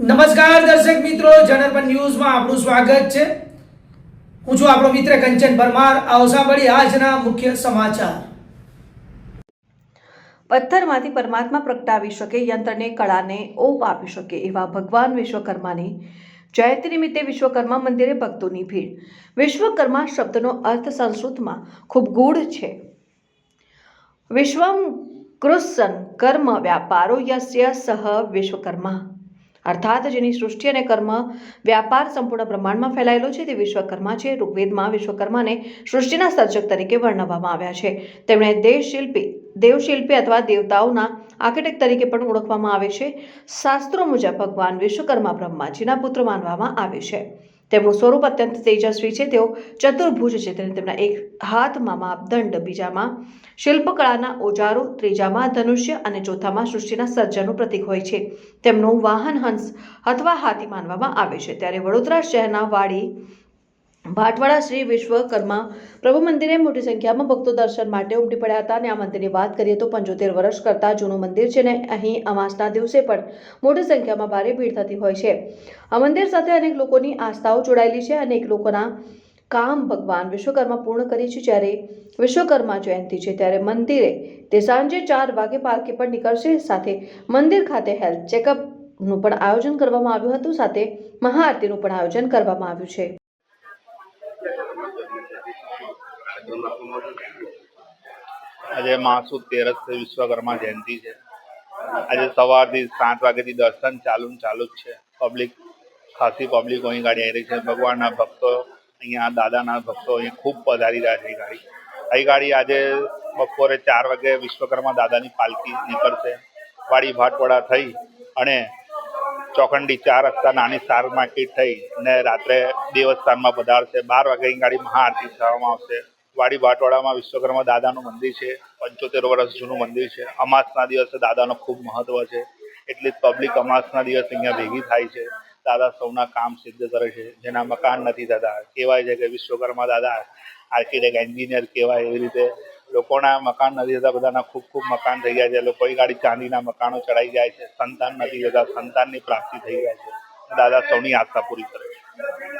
નમસ્કાર દર્શક મિત્રો જનરપન ન્યૂઝમાં આપનું સ્વાગત છે. હું છું આપણો મિત્ર કંચન પરમાર. આવો આજના મુખ્ય સમાચાર. પથ્થરમાંથી પરમાત્મા પ્રગટાવી શકે, યંત્રને, કળાને ઓપ આપી શકે એવા ભગવાન વિશ્વકર્માની જયંતિ નિમિત્તે વિશ્વકર્મા મંદિરે ભક્તોની ભીડ. વિશ્વકર્મા શબ્દનો અર્થ સંસ્કૃતમાં ખૂબ ગૂઢ છે. વિશ્વમ કૃત્સન કર્મ વ્યાપારો યસ્ય સહ વિશ્વકર્મા. અર્થાત જેની સૃષ્ટિ અને કર્મ વ્યાપાર સંપૂર્ણ પ્રમાણમાં ફેલાયેલો છે તે વિશ્વકર્મા છે. ઋગ્વેદમાં વિશ્વકર્માને સૃષ્ટિના સર્જક તરીકે વર્ણવવામાં આવ્યા છે. તેમણે દેવશિલ્પી દેવશિલ્પી અથવા દેવતાઓના આર્કિટેક્ટ તરીકે પણ ઓળખવામાં આવે છે. શાસ્ત્રો મુજબ ભગવાન વિશ્વકર્મા બ્રહ્માજીના પુત્ર માનવામાં આવે છે. તેમનું સ્વરૂપ અત્યંત તેજસ્વી છે. તેઓ ચતુર્ભુજ છે તેને તેમના એક હાથમાં માપદંડ બીજામાં શિલ્પકળાના ઓજારો, ત્રીજામાં ધનુષ્ય અને ચોથામાં સૃષ્ટિના સર્જનનું પ્રતીક હોય છે. તેમનું વાહન હંસ અથવા હાથી માનવામાં આવે છે. ત્યારે વડોદરા શહેરના વાડી ભાટવાડા શ્રી વિશ્વકર્મા પ્રભુ મંદિરે મોટી સંખ્યામાં ભક્તો દર્શન માટે ઉમટી પડ્યા હતા અને આ મંદિરની વાત કરીએ તો પંચોતેર વર્ષ કરતાં જૂનું મંદિર છે ને અહીં અમાસના દિવસે પણ મોટી સંખ્યામાં ભારે ભીડ થતી હોય છે. આ મંદિર સાથે અનેક લોકોની આસ્થાઓ જોડાયેલી છે અનેક લોકોના કામ ભગવાન વિશ્વકર્મા પૂર્ણ કરી છે જ્યારે વિશ્વકર્મા જયંતિ છે ત્યારે મંદિરે તે સાંજે ચાર વાગે પાર્કે પણ નીકળશે. સાથે મંદિર ખાતે હેલ્થ ચેકઅપનું પણ આયોજન કરવામાં આવ્યું હતું. સાથે મહાઆરતીનું પણ આયોજન કરવામાં આવ્યું છે. આજે માસુદ તેરસ છે, વિશ્વકર્મા જયંતિ છે. આજે સવારથી સાત વાગ્યાથી દર્શન ચાલુ ચાલુ જ છે. પબ્લિક ખાસી પબ્લિક અહીં ગાડી આવી રહી છે. ભગવાનના ભક્તો અહીંયા, દાદાના ભક્તો અહીં ખૂબ પધારી રહ્યા છે એ ગાડી. અહીં ગાડી આજે બપોરે ચાર વાગે વિશ્વકર્મા દાદાની પાલકી નીકળશે. વાડી ભાટવાડા થઈ અને ચોખંડી ચાર રસ્તા નાની સ્ટાર માર્કેટ થઈ ને રાત્રે દેવસ્થાનમાં પધારશે બાર વાગે અહીં ગાડી મહાઆરતી કરવામાં આવશે. વાડી બાટવાડામાં વિશ્વકર્મા દાદાનું મંદિર છે. પંચોતેર વર્ષ જૂનું મંદિર છે. અમાસના દિવસે દાદાનો ખૂબ મહત્વ છે. એટલી જ પબ્લિક અમાસના દિવસે અહીંયા ભેગી થાય છે. દાદા સૌના કામ સિદ્ધ કરે છે. જેના મકાન નથી થતા કહેવાય છે કે વિશ્વકર્મા દાદા આર્કિટેક્ટ એન્જિનિયર કહેવાય એવી રીતે લોકોના મકાન નથી થતા બધાના ખૂબ ખૂબ મકાન થઈ ગયા છે. લોકોની ગાડી ચાંદીના મકાનો ચડાઈ જાય છે. સંતાન નથી થતા સંતાનની પ્રાપ્તિ થઈ જાય છે. દાદા સૌની આસ્થા પૂરી કરે છે.